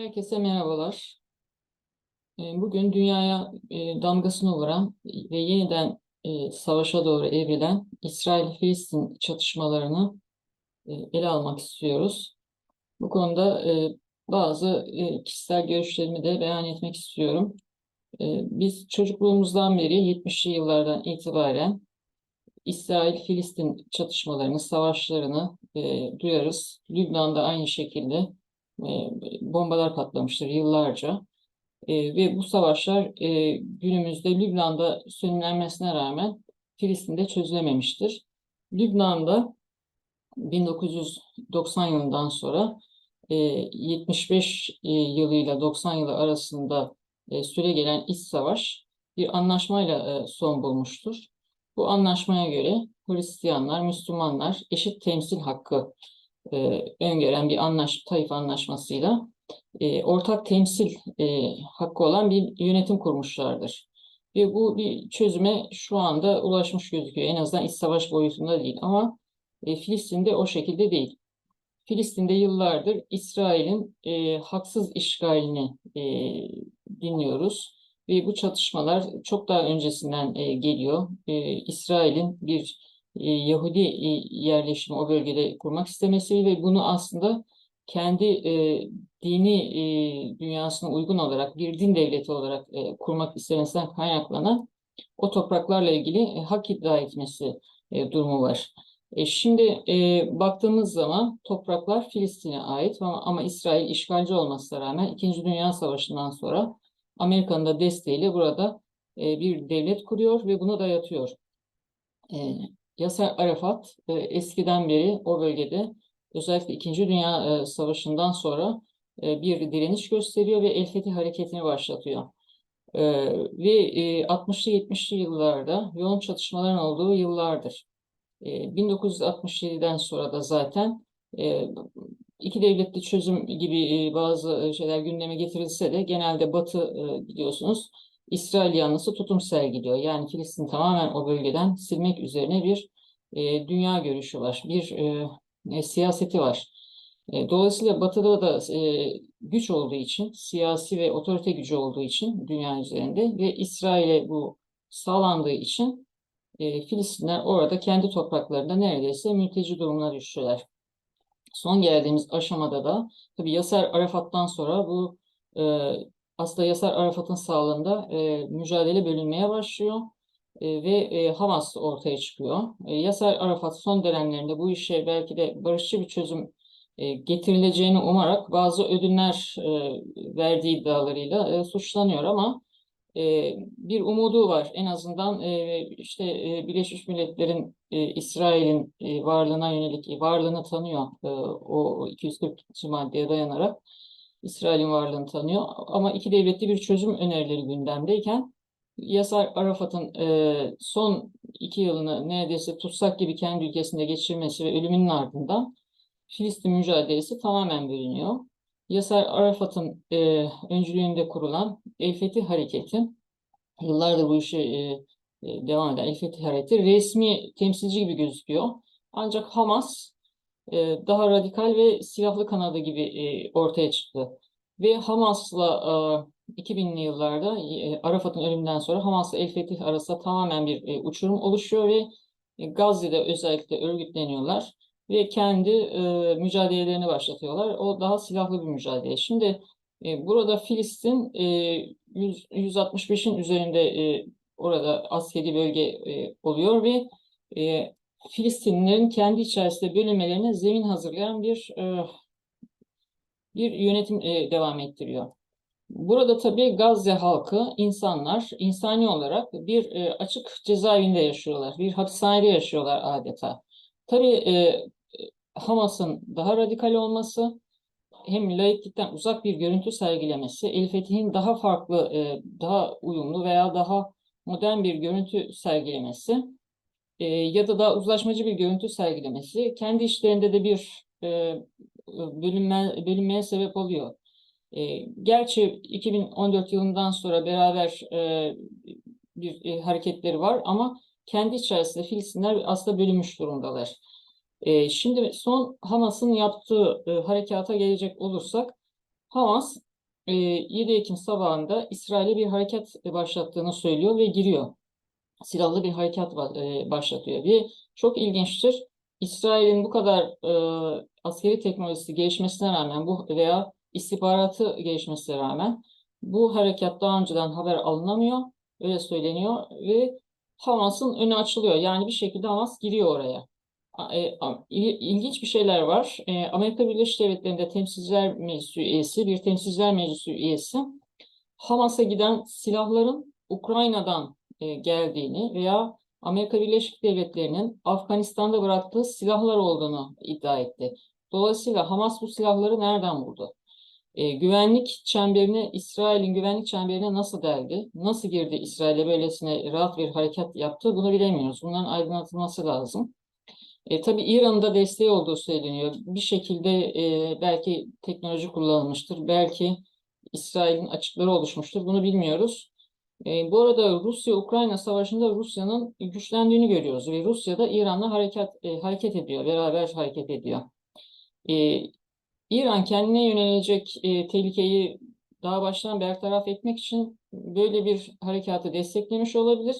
Herkese merhabalar. E, Bugün dünyaya e, damgasını vuran ve yeniden e, savaşa doğru evrilen İsrail-Filistin çatışmalarını e, ele almak istiyoruz. Bu konuda bazı kişisel görüşlerimi de beyan etmek istiyorum. Biz çocukluğumuzdan beri 70'li yıllardan itibaren İsrail-Filistin çatışmalarını, savaşlarını duyarız. Lübnan'da aynı şekilde bombalar patlamıştır yıllarca. E, ve bu savaşlar e, günümüzde Lübnan'da sönümlenmesine rağmen Filistin'de çözülememiştir. Lübnan'da 1990 yılından sonra e, 75 e, yılıyla 90 yılı arasında e, süre gelen iç savaş bir anlaşmayla e, son bulmuştur. Bu anlaşmaya göre Hristiyanlar, Müslümanlar eşit temsil hakkı e, öngören bir anlaş, Taif anlaşmasıyla e, ortak temsil e, hakkı olan bir yönetim kurmuşlardır. Ve bu bir çözüme şu anda ulaşmış gözüküyor. En azından iç savaş boyutunda değil ama e, Filistin'de o şekilde değil. Filistin'de yıllardır İsrail'in e, haksız işgalini e, dinliyoruz. Ve bu çatışmalar çok daha öncesinden e, geliyor. E, İsrail'in bir Yahudi e, yerleşimi o bölgede kurmak istemesi ve bunu aslında kendi e, dini e, dünyasına uygun olarak bir din devleti olarak e, kurmak istemesinden kaynaklanan o topraklarla ilgili e, hak iddia etmesi e, durumu var. E, şimdi e, baktığımız zaman topraklar Filistin'e ait ama, ama İsrail işgalci olmasına rağmen İkinci Dünya Savaşı'ndan sonra Amerika'nın da desteğiyle burada e, bir devlet kuruyor ve bunu dayatıyor. E, Yasser Arafat e, eskiden beri o bölgede özellikle İkinci Dünya e, Savaşı'ndan sonra e, bir direniş gösteriyor ve El Fethi hareketini başlatıyor. E, ve e, 60'lı 70'li yıllarda yoğun çatışmaların olduğu yıllardır. E, 1967'den sonra da zaten e, iki devletli çözüm gibi e, bazı şeyler gündeme getirilse de genelde Batı e, biliyorsunuz İsrail yanlısı tutum sergiliyor. Yani Filistin tamamen o bölgeden silmek üzerine bir e, dünya görüşü var, bir e, e, siyaseti var. E, dolayısıyla Batı'da da e, güç olduğu için, siyasi ve otorite gücü olduğu için dünya üzerinde ve İsrail'e bu sağlandığı için e, Filistinler orada kendi topraklarında neredeyse mülteci durumuna düştüler. Son geldiğimiz aşamada da tabii Yasser Arafat'tan sonra bu e, aslında Yasser Arafat'ın sağlığında e, mücadele bölünmeye başlıyor e, ve e, Hamas ortaya çıkıyor. E, Yasser Arafat son dönemlerinde bu işe belki de barışçı bir çözüm e, getirileceğini umarak bazı ödünler e, verdiği iddialarıyla e, suçlanıyor ama e, bir umudu var. En azından e, işte e, Birleşmiş Milletler'in e, İsrail'in e, varlığına yönelik varlığını tanıyor. E, o 240. maddeye dayanarak İsrail'in varlığını tanıyor. Ama iki devletli bir çözüm önerileri gündemdeyken Yasar Arafat'ın e, son iki yılını neredeyse tutsak gibi kendi ülkesinde geçirmesi ve ölümünün ardından Filistin mücadelesi tamamen bölünüyor. Yasar Arafat'ın e, öncülüğünde kurulan El Fethi Hareketi, yıllardır bu işi e, e, devam eden El Fethi Hareketi resmi temsilci gibi gözüküyor. Ancak Hamas e, daha radikal ve silahlı kanadı gibi e, ortaya çıktı. Ve Hamas'la e, 2000'li yıllarda e, Arafat'ın ölümünden sonra Hamas'la El Fetih arasında tamamen bir e, uçurum oluşuyor ve e, Gazze'de özellikle örgütleniyorlar ve kendi e, mücadelelerini başlatıyorlar. O daha silahlı bir mücadele. Şimdi e, burada Filistin e, 100, 165'in üzerinde e, orada askeri bölge e, oluyor ve e, Filistinlilerin kendi içerisinde bölünmelerine zemin hazırlayan bir e, bir yönetim e, devam ettiriyor. Burada tabii Gazze halkı, insanlar insani olarak bir e, açık cezaevinde yaşıyorlar. Bir hapishanede yaşıyorlar adeta. Tabii e, Hamas'ın daha radikal olması, hem laiklikten uzak bir görüntü sergilemesi, El Fethi'nin daha farklı, e, daha uyumlu veya daha modern bir görüntü sergilemesi e, ya da daha uzlaşmacı bir görüntü sergilemesi kendi işlerinde de bir e, bölünme, bölünmeye sebep oluyor. E, gerçi 2014 yılından sonra beraber e, bir e, hareketleri var ama kendi içerisinde Filistinler aslında bölünmüş durumdalar. E, şimdi son Hamas'ın yaptığı e, harekata gelecek olursak Hamas e, 7 Ekim sabahında İsrail'e bir harekat başlattığını söylüyor ve giriyor. Silahlı bir harekat e, başlatıyor ve çok ilginçtir. İsrail'in bu kadar e, askeri teknolojisi gelişmesine rağmen bu veya istihbaratı gelişmesine rağmen bu harekat daha önceden haber alınamıyor, öyle söyleniyor ve Hamas'ın önü açılıyor. Yani bir şekilde Hamas giriyor oraya. E, İlginç bir şeyler var. E, Amerika Birleşik Devletleri'nde Temsilciler Meclisi üyesi, bir Temsilciler Meclisi üyesi Hamas'a giden silahların Ukrayna'dan e, geldiğini veya Amerika Birleşik Devletleri'nin Afganistan'da bıraktığı silahlar olduğunu iddia etti. Dolayısıyla Hamas bu silahları nereden buldu? E, güvenlik çemberine, İsrail'in güvenlik çemberine nasıl deldi? Nasıl girdi İsrail'e böylesine rahat bir harekat yaptı? Bunu bilemiyoruz. Bunların aydınlatılması lazım. E, tabii İran'ın da desteği olduğu söyleniyor. Bir şekilde e, belki teknoloji kullanılmıştır. Belki İsrail'in açıkları oluşmuştur. Bunu bilmiyoruz. E, bu arada Rusya-Ukrayna savaşında Rusya'nın güçlendiğini görüyoruz ve Rusya da İran'la hareket e, hareket ediyor, beraber hareket ediyor. E, İran kendine yönelecek e, tehlikeyi daha baştan bertaraf etmek için böyle bir harekatı desteklemiş olabilir.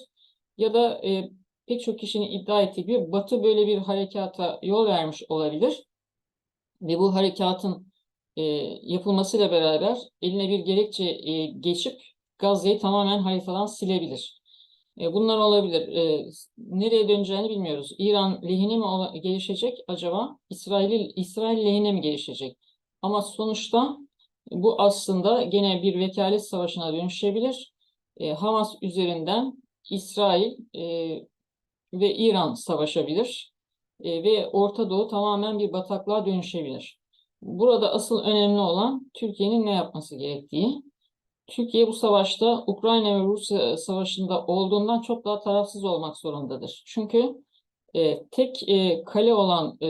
Ya da e, pek çok kişinin iddia ettiği gibi Batı böyle bir harekata yol vermiş olabilir. Ve bu harekatın e, yapılmasıyla beraber eline bir gerekçe e, geçip Gazze'yi tamamen haritadan silebilir. E, bunlar olabilir. E, nereye döneceğini bilmiyoruz. İran lehine mi gelişecek acaba? İsrail, İsrail lehine mi gelişecek? Ama sonuçta bu aslında gene bir vekalet savaşına dönüşebilir. E, Hamas üzerinden İsrail e, ve İran savaşabilir. E, ve Orta Doğu tamamen bir bataklığa dönüşebilir. Burada asıl önemli olan Türkiye'nin ne yapması gerektiği. Türkiye bu savaşta Ukrayna ve Rusya savaşında olduğundan çok daha tarafsız olmak zorundadır. Çünkü e, tek e, kale olan e,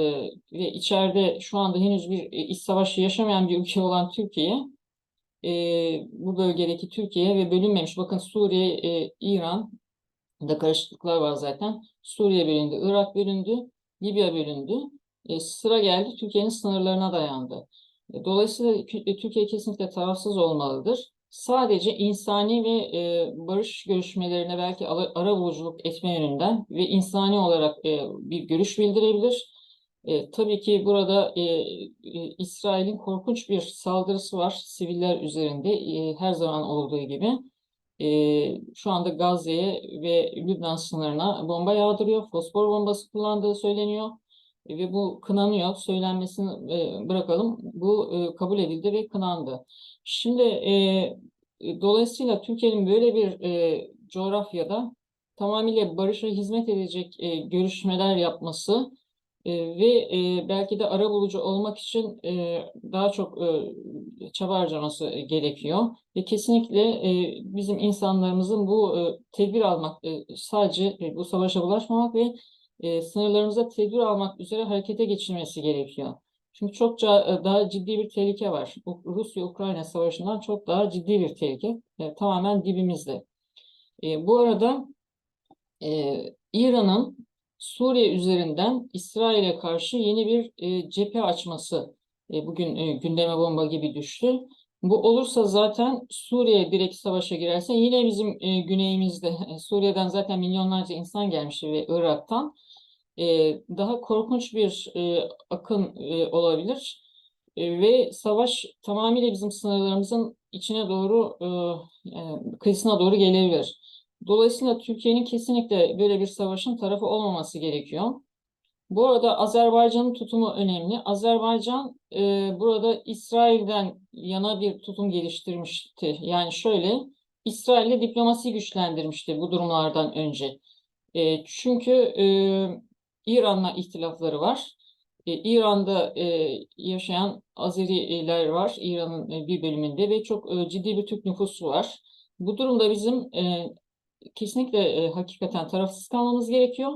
ve içeride şu anda henüz bir e, iç savaşı yaşamayan bir ülke olan Türkiye, e, bu bölgedeki Türkiye ve bölünmemiş. Bakın Suriye, e, İran da karışıklıklar var zaten. Suriye bölündü, Irak bölündü, Libya bölündü. E, sıra geldi Türkiye'nin sınırlarına dayandı. E, Dolayısıyla Türkiye kesinlikle tarafsız olmalıdır. Sadece insani ve e, barış görüşmelerine belki ara, arabuluculuk etme yönünden ve insani olarak e, bir görüş bildirebilir. E, tabii ki burada e, e, İsrail'in korkunç bir saldırısı var siviller üzerinde e, her zaman olduğu gibi. E, şu anda Gazze'ye ve Lübnan sınırına bomba yağdırıyor. Fosfor bombası kullandığı söyleniyor. E, ve bu kınanıyor. Söylenmesini e, bırakalım. Bu e, kabul edildi ve kınandı. Şimdi e, dolayısıyla Türkiye'nin böyle bir e, coğrafyada tamamıyla barışa hizmet edecek e, görüşmeler yapması e, ve e, belki de arabulucu olmak için e, daha çok e, çaba harcaması gerekiyor. Ve kesinlikle e, bizim insanlarımızın bu e, tedbir almak, e, sadece e, bu savaşa bulaşmamak ve e, sınırlarımıza tedbir almak üzere harekete geçilmesi gerekiyor. Çünkü çokça e, daha ciddi bir tehlike var. Rusya-Ukrayna savaşından çok daha ciddi bir tehlike. E, tamamen dibimizde. E, bu arada e, İran'ın Suriye üzerinden İsrail'e karşı yeni bir e, cephe açması e, bugün e, gündeme bomba gibi düştü. Bu olursa zaten Suriye direkt savaşa girerse yine bizim e, güneyimizde e, Suriye'den zaten milyonlarca insan gelmişti ve Irak'tan e, daha korkunç bir e, akın e, olabilir. E, ve savaş tamamıyla bizim sınırlarımızın içine doğru, e, e, kıyısına doğru gelebilir. Dolayısıyla Türkiye'nin kesinlikle böyle bir savaşın tarafı olmaması gerekiyor. Bu arada Azerbaycan'ın tutumu önemli. Azerbaycan e, burada İsrail'den yana bir tutum geliştirmişti. Yani şöyle, İsrail'le diplomasi güçlendirmişti bu durumlardan önce. E, çünkü e, İran'la ihtilafları var. E, İran'da e, yaşayan Azeriler var, İran'ın e, bir bölümünde ve çok e, ciddi bir Türk nüfusu var. Bu durumda bizim e, kesinlikle e, hakikaten tarafsız kalmamız gerekiyor.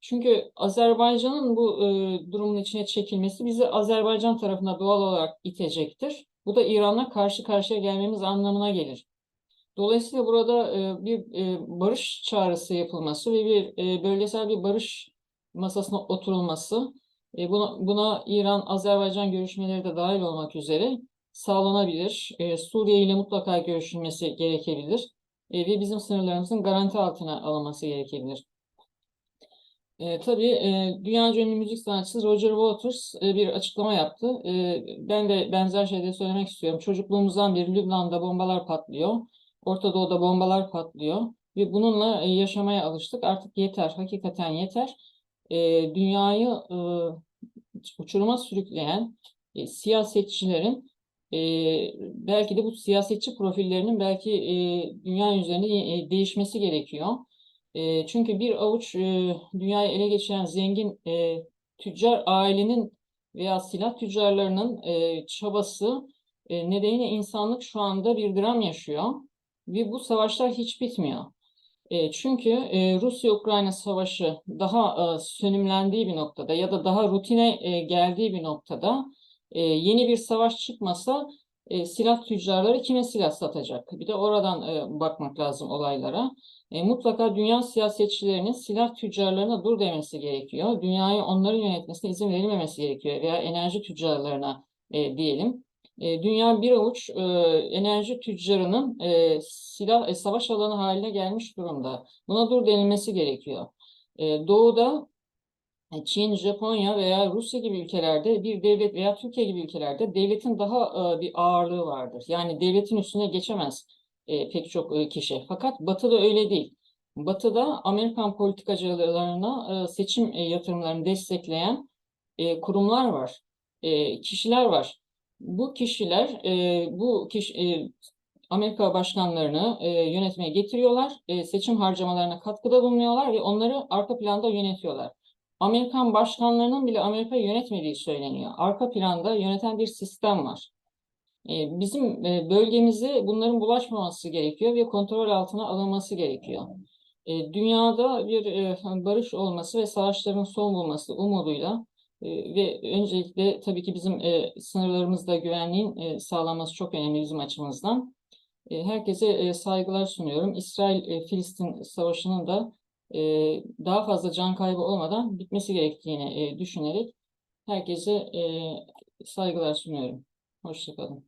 Çünkü Azerbaycan'ın bu e, durumun içine çekilmesi bizi Azerbaycan tarafına doğal olarak itecektir. Bu da İran'la karşı karşıya gelmemiz anlamına gelir. Dolayısıyla burada e, bir e, barış çağrısı yapılması ve bir e, bölgesel bir barış masasına oturulması, e, buna, buna İran-Azerbaycan görüşmeleri de dahil olmak üzere sağlanabilir. E, Suriye ile mutlaka görüşülmesi gerekebilir. E, ve bizim sınırlarımızın garanti altına alınması gerekebilir. E, tabii e, dünyaca ünlü müzik sanatçısı Roger Waters e, bir açıklama yaptı. E, ben de benzer şeyleri söylemek istiyorum. Çocukluğumuzdan beri Lübnan'da bombalar patlıyor. Orta Doğu'da bombalar patlıyor. Ve bununla e, yaşamaya alıştık. Artık yeter, hakikaten yeter. E, dünyayı e, uçuruma sürükleyen e, siyasetçilerin e, belki de bu siyasetçi profillerinin belki e, dünya üzerinde e, değişmesi gerekiyor. E, çünkü bir avuç e, dünyayı ele geçiren zengin e, tüccar ailenin veya silah tüccarlarının e, çabası e, nedeniyle insanlık şu anda bir dram yaşıyor ve bu savaşlar hiç bitmiyor. E, çünkü e, Rusya-Ukrayna savaşı daha e, sönümlendiği bir noktada ya da daha rutine e, geldiği bir noktada e, yeni bir savaş çıkmasa e, silah tüccarları kime silah satacak? Bir de oradan e, bakmak lazım olaylara. E, mutlaka dünya siyasetçilerinin silah tüccarlarına dur demesi gerekiyor. Dünyayı onların yönetmesine izin verilmemesi gerekiyor veya enerji tüccarlarına e, diyelim. E, dünya bir avuç e, enerji tüccarının e, silah e, savaş alanı haline gelmiş durumda. Buna dur denilmesi gerekiyor. E, doğuda e, Çin, Japonya veya Rusya gibi ülkelerde bir devlet veya Türkiye gibi ülkelerde devletin daha e, bir ağırlığı vardır. Yani devletin üstüne geçemez e, pek çok e, kişi. Fakat Batı'da öyle değil. Batı'da Amerikan politikacılarına e, seçim e, yatırımlarını destekleyen e, kurumlar var, e, kişiler var. Bu kişiler e, bu kişi, e, Amerika başkanlarını e, yönetmeye getiriyorlar, e, seçim harcamalarına katkıda bulunuyorlar ve onları arka planda yönetiyorlar. Amerikan başkanlarının bile Amerika'yı yönetmediği söyleniyor. Arka planda yöneten bir sistem var. E, bizim e, bölgemize bunların bulaşmaması gerekiyor ve kontrol altına alınması gerekiyor. E, dünyada bir e, barış olması ve savaşların son bulması umuduyla ve öncelikle tabii ki bizim e, sınırlarımızda güvenliğin e, sağlanması çok önemli bizim açımızdan. E, herkese e, saygılar sunuyorum. İsrail-Filistin savaşının da e, daha fazla can kaybı olmadan bitmesi gerektiğini e, düşünerek herkese e, saygılar sunuyorum. Hoşçakalın.